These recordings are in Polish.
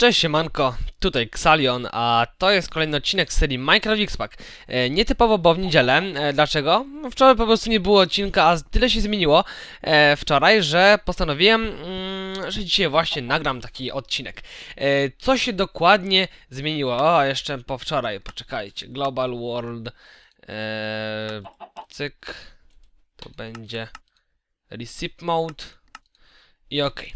Cześć siemanko, tutaj Xalion, a to jest kolejny odcinek serii Minecraft X-Pack. E, nietypowo, bo w niedzielę. E, dlaczego? No, Wczoraj po prostu nie było odcinka, a tyle się zmieniło e, wczoraj, że postanowiłem, mm, że dzisiaj właśnie nagram taki odcinek. Co się dokładnie zmieniło? O, jeszcze po wczoraj, poczekajcie. Global World, cyk, to będzie Receipt Mode i okej.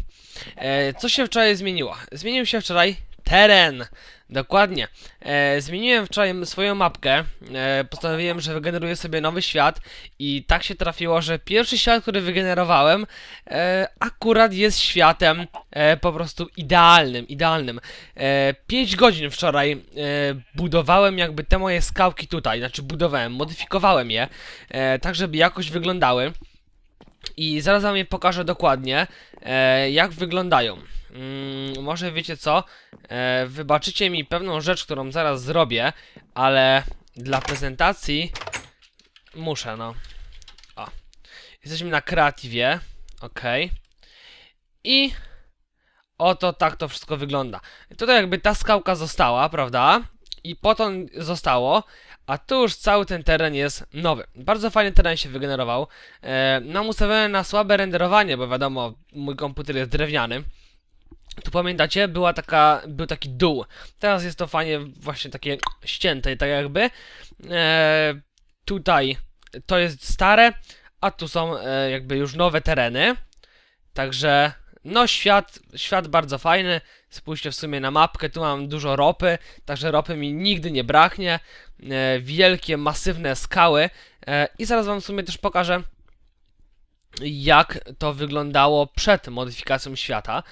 E, co się wczoraj zmieniło? Zmienił się wczoraj teren. Dokładnie. E, zmieniłem wczoraj swoją mapkę. E, postanowiłem, że wygeneruję sobie nowy świat. I tak się trafiło, że pierwszy świat, który wygenerowałem, e, akurat jest światem e, po prostu idealnym. Idealnym. E, 5 godzin wczoraj e, budowałem jakby te moje skałki tutaj. Znaczy budowałem, modyfikowałem je, e, tak żeby jakoś wyglądały. I zaraz wam je pokażę dokładnie, e, jak wyglądają. Mm, może wiecie co? E, wybaczycie mi pewną rzecz, którą zaraz zrobię, ale dla prezentacji muszę, no. O. Jesteśmy na kreatywie. Ok. I oto tak to wszystko wygląda. Tutaj jakby ta skałka została, prawda? I potem zostało, a tu już cały ten teren jest nowy. Bardzo fajny teren się wygenerował. E, mam ustawione na słabe renderowanie, bo wiadomo, mój komputer jest drewniany. Tu pamiętacie, była taka, był taki dół. Teraz jest to fajnie właśnie takie ścięte, tak jakby. E, tutaj to jest stare, a tu są e, jakby już nowe tereny. Także no świat, świat bardzo fajny. Spójrzcie w sumie na mapkę, tu mam dużo ropy, także ropy mi nigdy nie braknie. E, wielkie, masywne skały. E, I zaraz wam w sumie też pokażę, jak to wyglądało przed modyfikacją świata.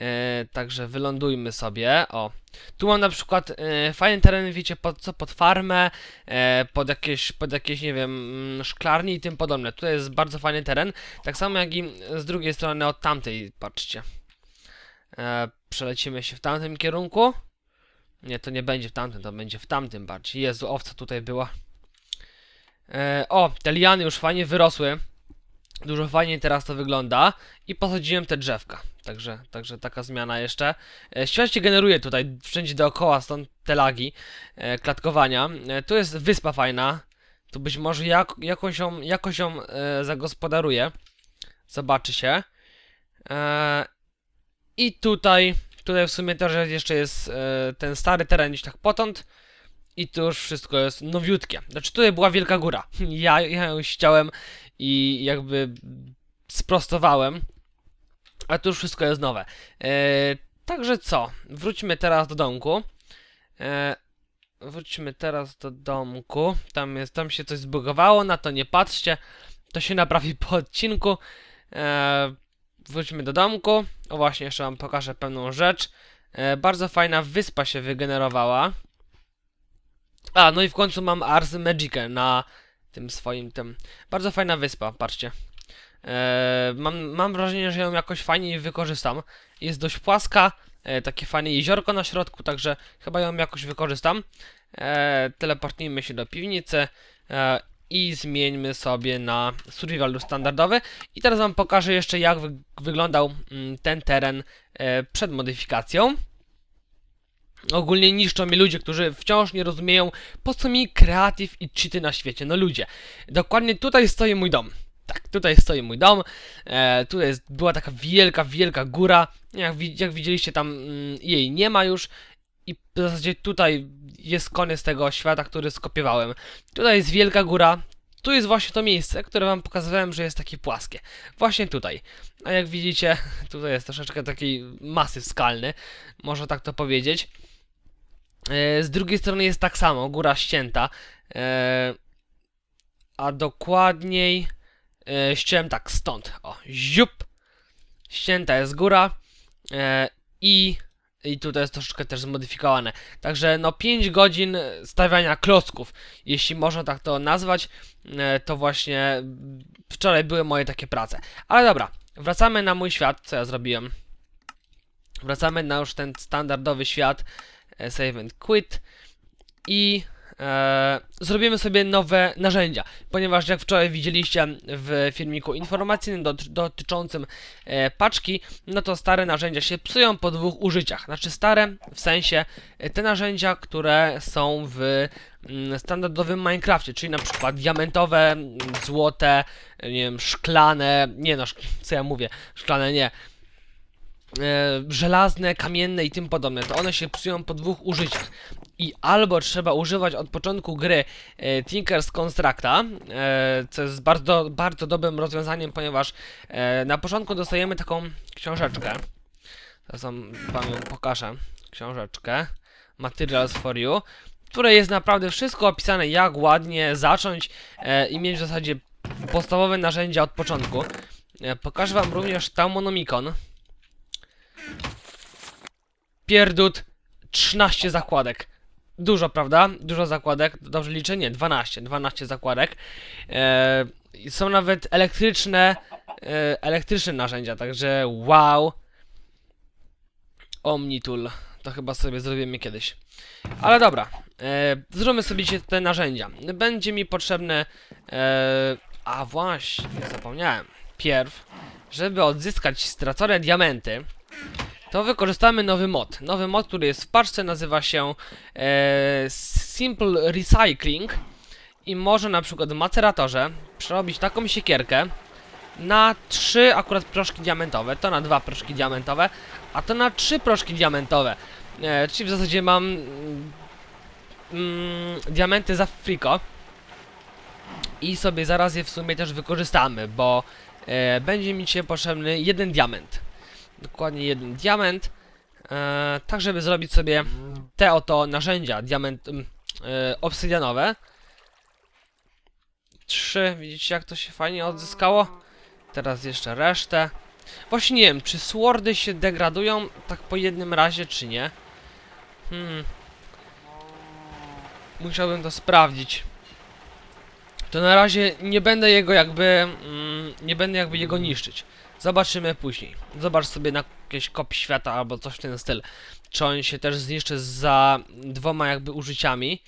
E, także wylądujmy sobie. O, tu mam na przykład e, fajny teren, wiecie, pod co? Pod farmę, e, pod jakieś, pod jakieś, nie wiem, mm, szklarnie i tym podobne. Tutaj jest bardzo fajny teren. Tak samo jak i z drugiej strony od tamtej, patrzcie. E, przelecimy się w tamtym kierunku. Nie, to nie będzie w tamtym, to będzie w tamtym bardziej. Jezu, owca tutaj była. E, o, te liany już fajnie wyrosły. Dużo fajniej teraz to wygląda. I posadziłem te drzewka. Także, także taka zmiana jeszcze. E, świat się generuje tutaj wszędzie dookoła, stąd te lagi e, klatkowania. E, tu jest wyspa fajna. Tu być może jak, jakoś ją, jakoś ją e, zagospodaruję. Zobaczy się. E, I tutaj, tutaj w sumie też jeszcze jest e, ten stary teren gdzieś tak potąd. I tu już wszystko jest nowiutkie. Znaczy tutaj była wielka góra. Ja, ja ją ściąłem i jakby sprostowałem. A tu już wszystko jest nowe. E, także co? Wróćmy teraz do domku. E, wróćmy teraz do domku. Tam jest, tam się coś zbugowało, na to nie patrzcie. To się naprawi po odcinku. E, wróćmy do domku. O właśnie, jeszcze wam pokażę pewną rzecz. E, bardzo fajna wyspa się wygenerowała. A, no i w końcu mam Ars Magicę na tym swoim tym. Bardzo fajna wyspa, patrzcie. E, mam, mam wrażenie, że ją jakoś fajnie wykorzystam. Jest dość płaska, e, takie fajne jeziorko na środku, także chyba ją jakoś wykorzystam. E, teleportnijmy się do piwnicy e, i zmieńmy sobie na survival standardowy. I teraz wam pokażę jeszcze jak wy wyglądał mm, ten teren e, przed modyfikacją. Ogólnie niszczą mnie ludzie, którzy wciąż nie rozumieją, po co mi kreatyw i cheaty na świecie. No ludzie, dokładnie tutaj stoi mój dom. Tak, tutaj stoi mój dom. E, tu jest, była taka wielka, wielka góra. Jak, jak widzieliście, tam mm, jej nie ma już. I w zasadzie tutaj jest koniec tego świata, który skopiowałem. Tutaj jest wielka góra. Tu jest właśnie to miejsce, które wam pokazywałem, że jest takie płaskie. Właśnie tutaj. A jak widzicie, tutaj jest troszeczkę taki masyw skalny. Można tak to powiedzieć. E, Z drugiej strony jest tak samo, góra ścięta. E, A dokładniej e, ściąłem tak stąd. O, ziup. Ścięta jest góra. I i tutaj jest troszeczkę też zmodyfikowane. Także no 5 godzin stawiania klocków, jeśli można tak to nazwać, e, to właśnie wczoraj były moje takie prace. Ale dobra, wracamy na mój świat, co ja zrobiłem. Wracamy na już ten standardowy świat, e, save and quit i e, zrobimy sobie nowe narzędzia, ponieważ jak wczoraj widzieliście w filmiku informacyjnym dot- dotyczącym e, paczki, no to stare narzędzia się psują po dwóch użyciach. Znaczy stare w sensie e, te narzędzia, które są w mm, standardowym Minecrafcie, czyli na przykład diamentowe, mm, złote, e, nie wiem, szklane, nie no, co ja mówię, szklane nie, e, żelazne, kamienne i tym podobne, to one się psują po dwóch użyciach. I albo trzeba używać od początku gry e, Tinker's Constructa, e, co jest bardzo, bardzo dobrym rozwiązaniem, ponieważ e, na początku dostajemy taką książeczkę. Teraz wam, wam ją pokażę. Książeczkę. Materials for you. W której jest naprawdę wszystko opisane, jak ładnie zacząć e, i mieć w zasadzie podstawowe narzędzia od początku. E, pokażę wam również Taumonomicon. Pierdut 13 zakładek. Dużo, prawda? Dużo zakładek. Dobrze liczę? Nie, 12. 12 zakładek. E, są nawet elektryczne, e, elektryczne narzędzia, także wow. Omnitool. To chyba sobie zrobimy kiedyś. Ale dobra, e, zróbmy sobie te narzędzia. Będzie mi potrzebne. E, a właśnie, zapomniałem. Pierw, żeby odzyskać stracone diamenty, to wykorzystamy nowy mod. Nowy mod, który jest w paczce, nazywa się e, Simple Recycling i może na przykład w maceratorze przerobić taką siekierkę na trzy akurat proszki diamentowe, to na dwa proszki diamentowe, a to na trzy proszki diamentowe. E, czyli w zasadzie mam mm, mm, diamenty za friko i sobie zaraz je w sumie też wykorzystamy, bo e, będzie mi dzisiaj potrzebny jeden diament. Dokładnie jeden diament, e, tak żeby zrobić sobie te oto narzędzia diament, e, obsydianowe. Trzy, widzicie jak to się fajnie odzyskało? Teraz jeszcze resztę. Właśnie nie wiem, czy swordy się degradują tak po jednym razie, czy nie? Hmm. Musiałbym to sprawdzić. To na razie nie będę jego jakby... Mm, nie będę jakby jego niszczyć. Zobaczymy później. Zobacz sobie na jakieś kopii świata albo coś w ten styl. Czy on się też zniszczy za dwoma jakby użyciami.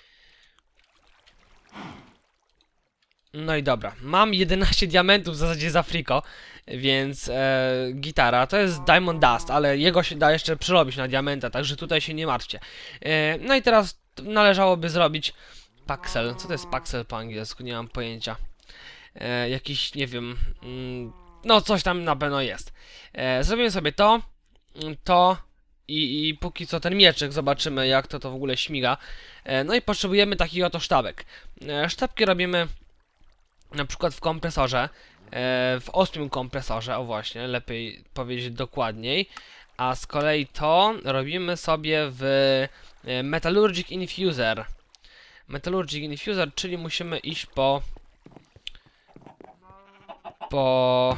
No i dobra. Mam 11 diamentów w zasadzie za friko, więc e, gitara. To jest Diamond Dust, ale jego się da jeszcze przerobić na diamenta, także tutaj się nie martwcie. E, no i teraz należałoby zrobić Paxel. Co to jest Paxel po angielsku? Nie mam pojęcia. E, jakiś, nie wiem... Mm, no coś tam na pewno jest. E, zrobimy sobie to, mm, to i, i póki co ten mieczyk, zobaczymy jak to to w ogóle śmiga. E, no i potrzebujemy takich oto sztabek. Sztabki robimy na przykład w kompresorze, w ósmym kompresorze, o właśnie, lepiej powiedzieć dokładniej. A z kolei to robimy sobie w Metallurgic Infuser. Metallurgic Infuser, czyli musimy iść po po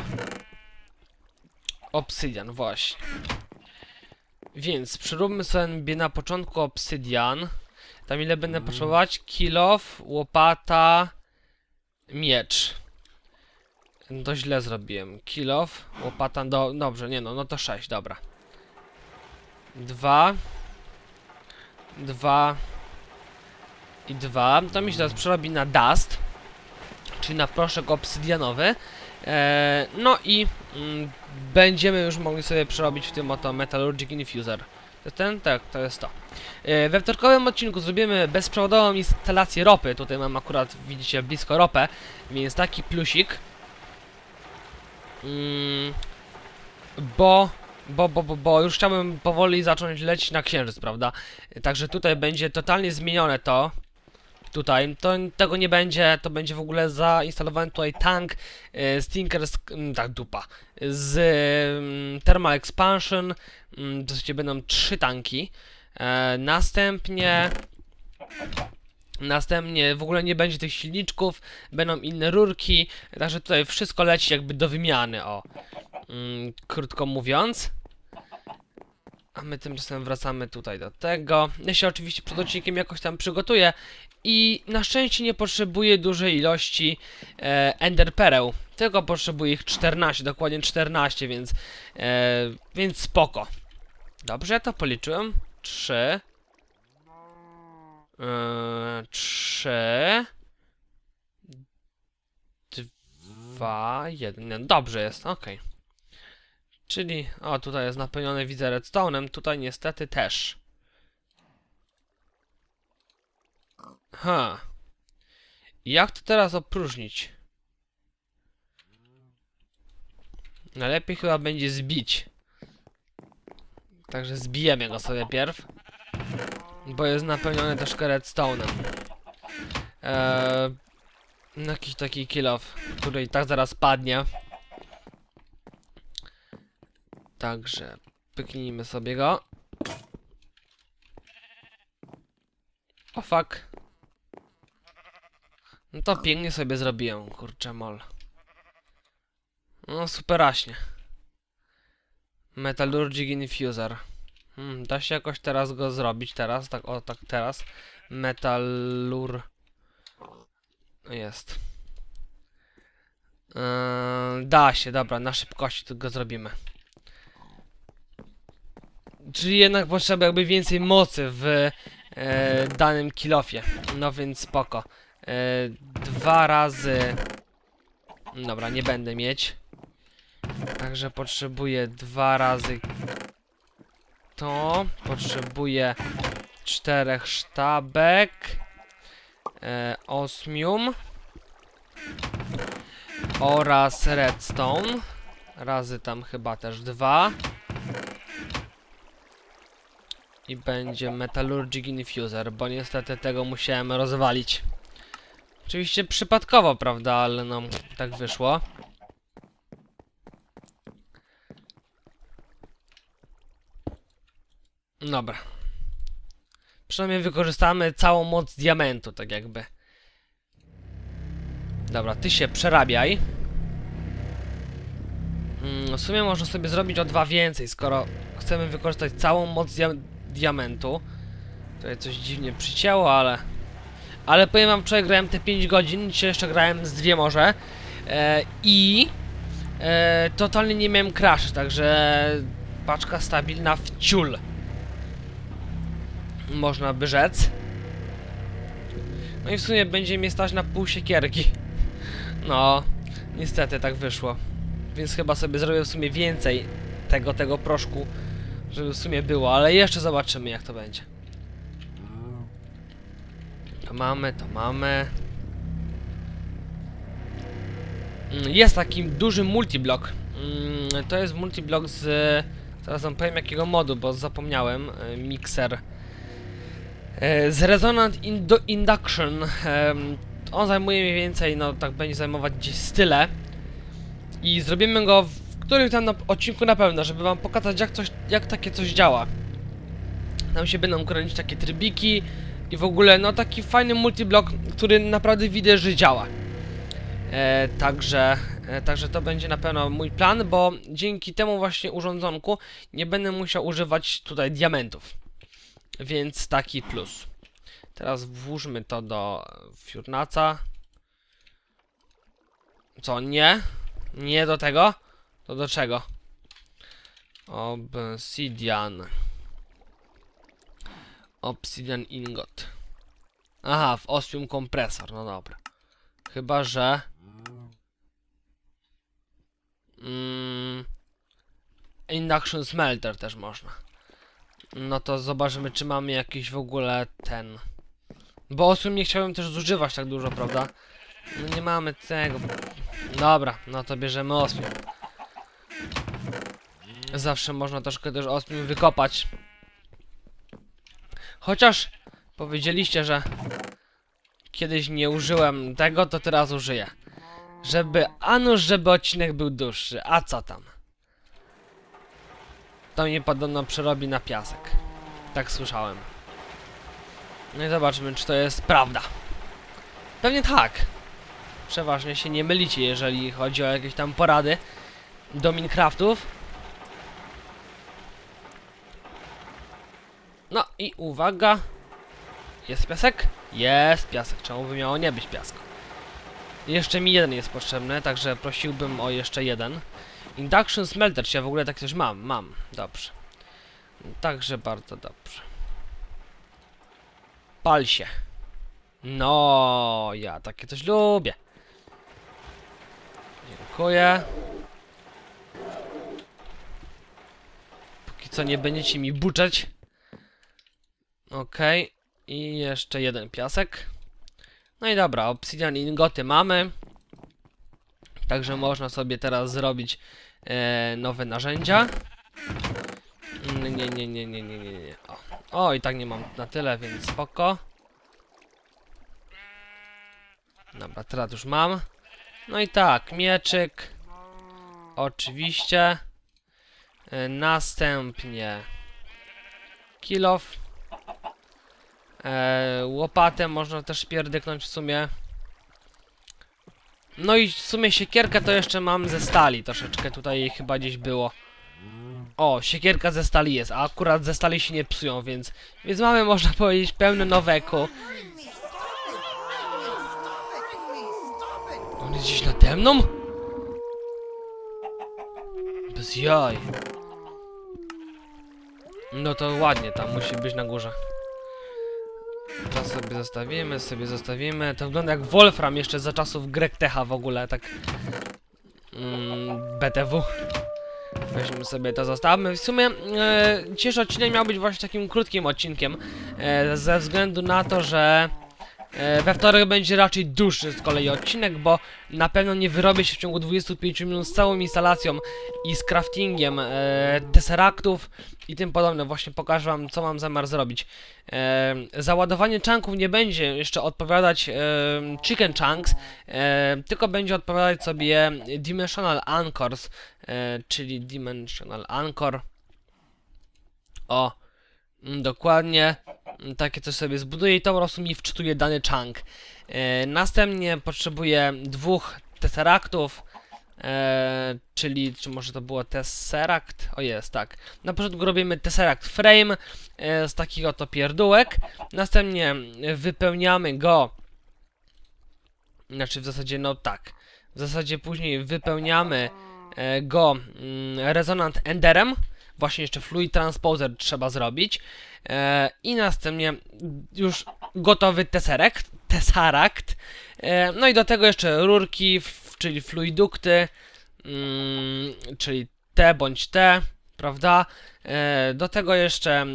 obsydian, właśnie. Więc przeróbmy sobie na początku obsydian. Tam ile będę potrzebować? Kilof, łopata, miecz. No To źle zrobiłem. Kilof, łopata, do, dobrze, nie no, no to 6, dobra. Dwa. Dwa. I dwa. To mi się teraz przerobi na dust. Czyli na proszek obsydianowy. E, no i mm, będziemy już mogli sobie przerobić w tym oto Metallurgic Infuser. To ten? Tak, to jest to. E, we wtorkowym odcinku zrobimy bezprzewodową instalację ropy. Tutaj mam akurat, widzicie, blisko ropę, więc taki plusik. Mm, bo, bo, bo, bo, bo już chciałbym powoli zacząć lecieć na księżyc, prawda? Także tutaj będzie totalnie zmienione to. Tutaj, to tego nie będzie, to będzie w ogóle zainstalowany tutaj tank z Tinkers, mm, tak dupa, z mm, Thermal Expansion, mm, w zasadzie będą trzy tanki, e, następnie, następnie w ogóle nie będzie tych silniczków, będą inne rurki, także tutaj wszystko leci jakby do wymiany, o, krótko mówiąc. A my tymczasem wracamy tutaj do tego. Ja się oczywiście przed odcinkiem jakoś tam przygotuję i na szczęście nie potrzebuję dużej ilości e, Ender Pereł, tylko potrzebuję ich 14, dokładnie 14, więc, e, więc spoko. Dobrze, to policzyłem. 3. Yy, trzy. Dwa, jeden. Nie, Dobrze jest, okej. Czyli, o tutaj jest napełnione widzę redstone'em, tutaj niestety też. Ha. Jak to teraz opróżnić? Najlepiej chyba będzie zbić. Także zbijemy go sobie pierw. Bo jest napełniony troszkę redstone'em. Eee, jakiś taki kill off, który i tak zaraz padnie. Także pyknijmy sobie go. O fuck. No to pięknie sobie zrobiłem, kurczę mol. No superaśnie. Metallurgic Infuser. Hmm, da się jakoś teraz go zrobić, teraz, tak, o tak teraz. Metallur... Jest. Yy, da się, dobra, na szybkości to go zrobimy. Czyli jednak potrzeba jakby więcej mocy w e, danym kilofie. No więc spoko. E, dwa razy... Dobra, nie będę mieć. Także potrzebuję dwa razy to. Potrzebuję czterech sztabek. E, osmium. Oraz redstone. Razy tam chyba też dwa. I będzie Metallurgic Infuser, bo niestety tego musiałem rozwalić. Oczywiście przypadkowo, prawda, ale no tak wyszło. Dobra. Przynajmniej wykorzystamy całą moc diamentu, tak jakby. Dobra, ty się przerabiaj. Mm, w sumie można sobie zrobić o dwa więcej, skoro chcemy wykorzystać całą moc dia diamentu. Tutaj coś dziwnie przycięło, ale... Ale powiem wam, wczoraj grałem te 5 godzin, dzisiaj jeszcze grałem z dwie może. E, I... E, totalnie nie miałem crash, także... Paczka stabilna w ciul. Można by rzec. No i w sumie będzie mnie stać na pół siekierki. No, niestety tak wyszło. Więc chyba sobie zrobię w sumie więcej tego, tego proszku, żeby w sumie było, ale jeszcze zobaczymy jak to będzie. To mamy, to mamy. Mm, Jest taki duży multiblok. Mm, To jest multiblok z... Zaraz wam powiem jakiego modu, bo zapomniałem. E, Mixer. E, Z Resonant Induction. Em, On zajmuje mniej więcej, no tak będzie zajmować gdzieś style. I zrobimy go w którymś tam na odcinku na pewno, żeby wam pokazać jak, coś, jak takie coś działa. Tam się będą kręcić takie trybiki i w ogóle no taki fajny multiblok, który naprawdę widać, że działa. E, także, e, także to będzie na pewno mój plan, bo dzięki temu właśnie urządzonku nie będę musiał używać tutaj diamentów. Więc taki plus. Teraz włóżmy to do Furnaca. Co, nie? Nie do tego? To do czego? Obsidian. Obsidian ingot. Aha, w osmium kompresor, no dobra. Chyba, że... Mm, induction smelter też można. No to zobaczymy, czy mamy jakiś w ogóle ten... Bo osmium nie chciałem też zużywać tak dużo, prawda? No nie mamy tego. Dobra, no to bierzemy osmium. Zawsze można troszkę też osmium wykopać. Chociaż powiedzieliście, że kiedyś nie użyłem tego, to teraz użyję. Żeby, a nuż, żeby odcinek był dłuższy. A co tam? To mnie podobno przerobi na piasek. Tak słyszałem. No i zobaczmy, czy to jest prawda. Pewnie tak. Przeważnie się nie mylicie, jeżeli chodzi o jakieś tam porady do Minecraftów. No i uwaga. Jest piasek? Jest piasek. Czemu by miało nie być piasku? Jeszcze mi jeden jest potrzebny, także prosiłbym o jeszcze jeden. Induction Smelter, czy ja w ogóle tak coś mam? Mam, dobrze. Także bardzo dobrze. Pal się. No, ja takie coś lubię. Dziękuję. Póki co nie będziecie mi buczeć. Okej. I jeszcze jeden piasek. No i dobra, obsidian ingoty mamy. Także można sobie teraz zrobić e, nowe narzędzia. Mm, Nie, nie, nie, nie, nie, nie, nie. O. o, i tak nie mam na tyle, więc spoko. Dobra, teraz już mam. No i tak, mieczyk. Oczywiście. E, następnie kilof. E, łopatę można też pierdyknąć w sumie. No i w sumie siekierkę to jeszcze mam ze stali troszeczkę. Tutaj jej chyba gdzieś było. O, siekierka ze stali jest, a akurat ze stali się nie psują, więc... Więc mamy, można powiedzieć, pełne noweku. On jest gdzieś nade mną? Bez jaj. No to ładnie, tam musi być na górze. To sobie zostawimy, sobie zostawimy. To wygląda jak Wolfram jeszcze za czasów Greg Techa w ogóle, tak... Mm, BTW. Weźmy sobie to, zostawmy. W sumie e, dzisiejszy odcinek miał być właśnie takim krótkim odcinkiem, e, ze względu na to, że we wtorek będzie raczej dłuższy z kolei odcinek, bo na pewno nie wyrobię się w ciągu 25 minut z całą instalacją i z craftingiem e, i tym podobne. Właśnie pokażę wam, co mam zamiar zrobić. E, załadowanie chunków nie będzie jeszcze odpowiadać e, chicken chunks, e, tylko będzie odpowiadać sobie dimensional anchors, e, czyli dimensional anchor. O, dokładnie. Mm, Takie coś sobie zbuduję i to po prostu mi wczytuje dany chunk. E, następnie potrzebuję dwóch tesseractów, e, czyli czy może to było tesseract? O jest, tak. Na początku robimy tesseract frame e, z takich oto pierdółek. Następnie wypełniamy go. Znaczy w zasadzie no tak. W zasadzie później wypełniamy go mm, rezonant enderem. Właśnie jeszcze fluid transposer trzeba zrobić. E, I następnie już gotowy tesseract. tesseract. E, no i do tego jeszcze rurki, czyli fluidukty, mm, czyli te bądź te, prawda? E, do tego jeszcze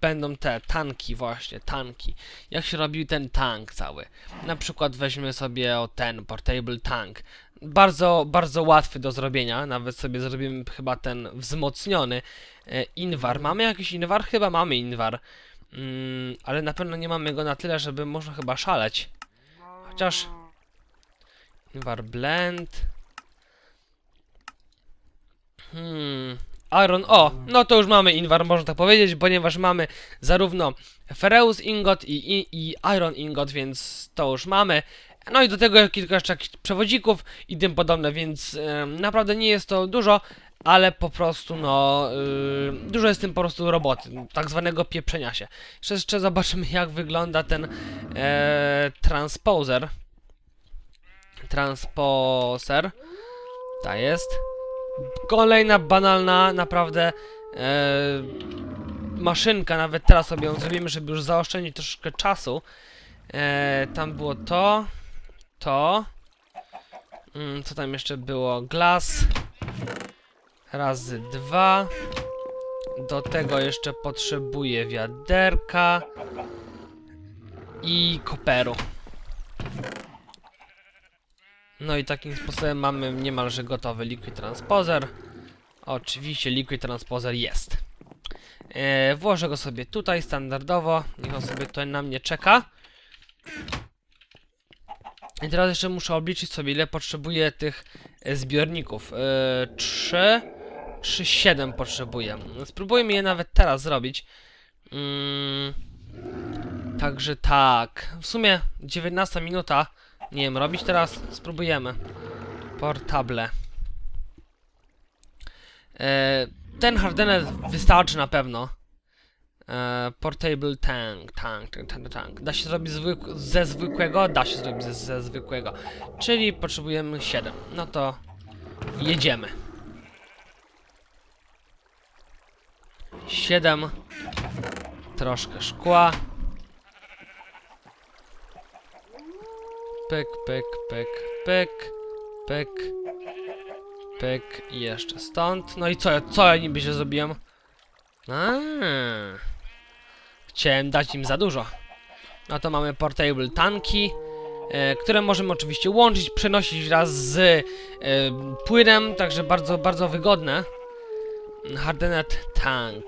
będą te tanki właśnie, tanki. Jak się robił ten tank cały? Na przykład weźmy sobie o ten portable tank. Bardzo, bardzo łatwy do zrobienia. Nawet sobie zrobimy chyba ten wzmocniony e, inwar. Mamy jakiś inwar? Chyba mamy inwar. Mm, ale na pewno nie mamy go na tyle, żeby można chyba szaleć. Chociaż... Inwar blend... Hmm... Iron... O! No to już mamy inwar, można tak powiedzieć, ponieważ mamy zarówno Ferreus ingot i, i, i Iron ingot, więc to już mamy. No i do tego kilka jeszcze przewodzików i tym podobne, więc naprawdę nie jest to dużo, ale po prostu no y, dużo jest tym po prostu roboty, tak zwanego pieprzenia się. Jeszcze, jeszcze zobaczymy jak wygląda ten e, transposer. Transposer. Ta jest. Kolejna banalna, naprawdę e, maszynka, nawet teraz sobie ją zrobimy, żeby już zaoszczędzić troszkę czasu. E, tam było to, to. Mm, co tam jeszcze było? Glass. Razy dwa. Do tego jeszcze potrzebuję wiaderka. I koperu. No i takim sposobem mamy niemalże gotowy Liquid Transposer. Oczywiście Liquid Transposer jest. E, włożę go sobie tutaj standardowo. Niech on sobie tutaj na mnie czeka. I teraz jeszcze muszę obliczyć sobie ile potrzebuję tych e, zbiorników. E, 3, 3, 7 potrzebuję. Spróbujmy je nawet teraz zrobić. Mm, także tak. W sumie 19 minuta. Nie wiem, robić teraz? Spróbujemy. Portable. E, ten hardener wystarczy na pewno. E, portable tank, tank, tank, tank, tank. Da się zrobić zwyk ze zwykłego? Da się zrobić ze, ze zwykłego. Czyli potrzebujemy 7. No to jedziemy. 7. Troszkę szkła. Pyk, pyk, pyk, pyk, pyk, pyk i jeszcze stąd. No i co, ja- co ja niby się zrobiłem? A, Chciałem dać im za dużo. No to mamy portable tanki, e, które możemy oczywiście łączyć, przenosić wraz z e, płynem, także bardzo, bardzo wygodne. Hardenet tank.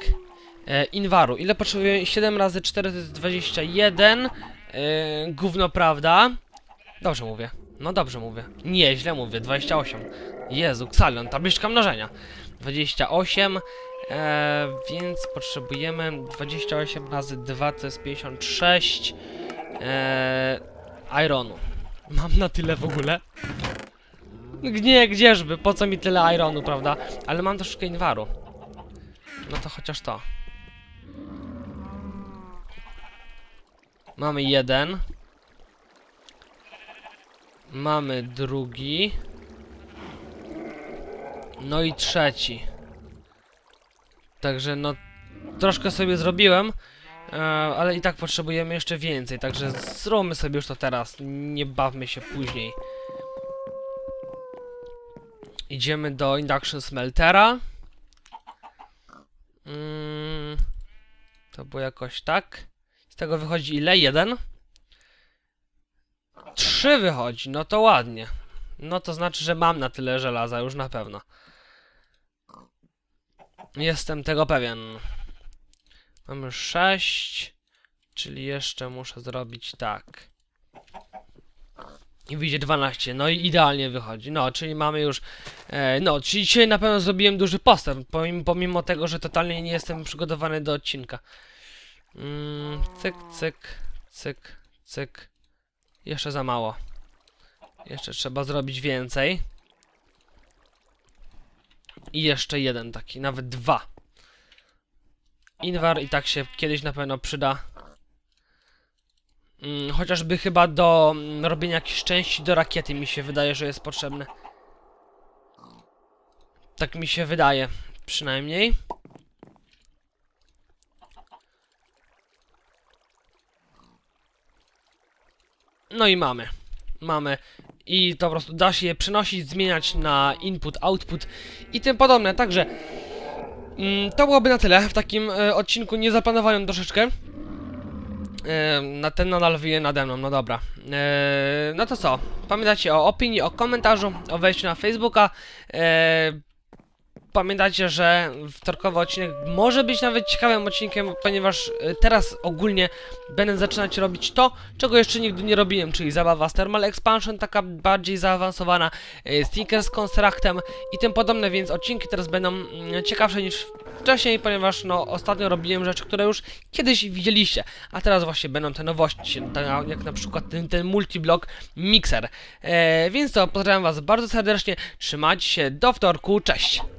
E, Inwaru. Ile potrzebuję? 7 razy 4 to jest 21. E, gówno, prawda? Dobrze mówię. No dobrze mówię. Nie, źle mówię. 28. Jezu, Xalion, tabliczka mnożenia. 28. E, więc potrzebujemy 28 razy 2 to jest 56. E, ironu. Mam na tyle w ogóle. Nie, gdzieżby, po co mi tyle ironu, prawda? Ale mam troszkę inwaru. No to chociaż to. Mamy jeden. Mamy drugi. No i trzeci. Także no, troszkę sobie zrobiłem, e, ale i tak potrzebujemy jeszcze więcej, także zróbmy sobie już to teraz, nie bawmy się później. Idziemy do Induction Smeltera. Mm, to było jakoś tak. Z tego wychodzi ile? Jeden? Trzy wychodzi, no to ładnie. No to znaczy, że mam na tyle żelaza już na pewno. Jestem tego pewien. Mamy 6, czyli jeszcze muszę zrobić tak. I wyjdzie 12, no i idealnie wychodzi. No, czyli mamy już. E, no, czyli dzisiaj na pewno zrobiłem duży postęp, pomimo, pomimo tego, że totalnie nie jestem przygotowany do odcinka. Mm, cyk, cyk, cyk, cyk. Jeszcze za mało. Jeszcze trzeba zrobić więcej. I jeszcze jeden taki, nawet dwa. Inwar i tak się kiedyś na pewno przyda. Mm, chociażby chyba do mm, robienia jakichś części do rakiety mi się wydaje, że jest potrzebny. Tak mi się wydaje, przynajmniej. No i mamy. Mamy. I to po prostu da się je przenosić, zmieniać na input, output i tym podobne. Także mm, to byłoby na tyle w takim e, odcinku. Nie zaplanowałem troszeczkę. E, na ten nadal wyje nade mną, no dobra. E, no to co? Pamiętajcie o opinii, o komentarzu, o wejściu na Facebooka. E, pamiętajcie, że wtorkowy odcinek może być nawet ciekawym odcinkiem, ponieważ e, teraz ogólnie będę zaczynać robić to, czego jeszcze nigdy nie robiłem, czyli zabawa z Thermal Expansion, taka bardziej zaawansowana, sticker z Constructem i tym podobne, więc odcinki teraz będą mm, ciekawsze niż wcześniej, ponieważ no ostatnio robiłem rzeczy, które już kiedyś widzieliście, a teraz właśnie będą te nowości, tak jak na przykład ten, ten multiblok mixer. E, więc to pozdrawiam was bardzo serdecznie, trzymajcie się, do wtorku, cześć!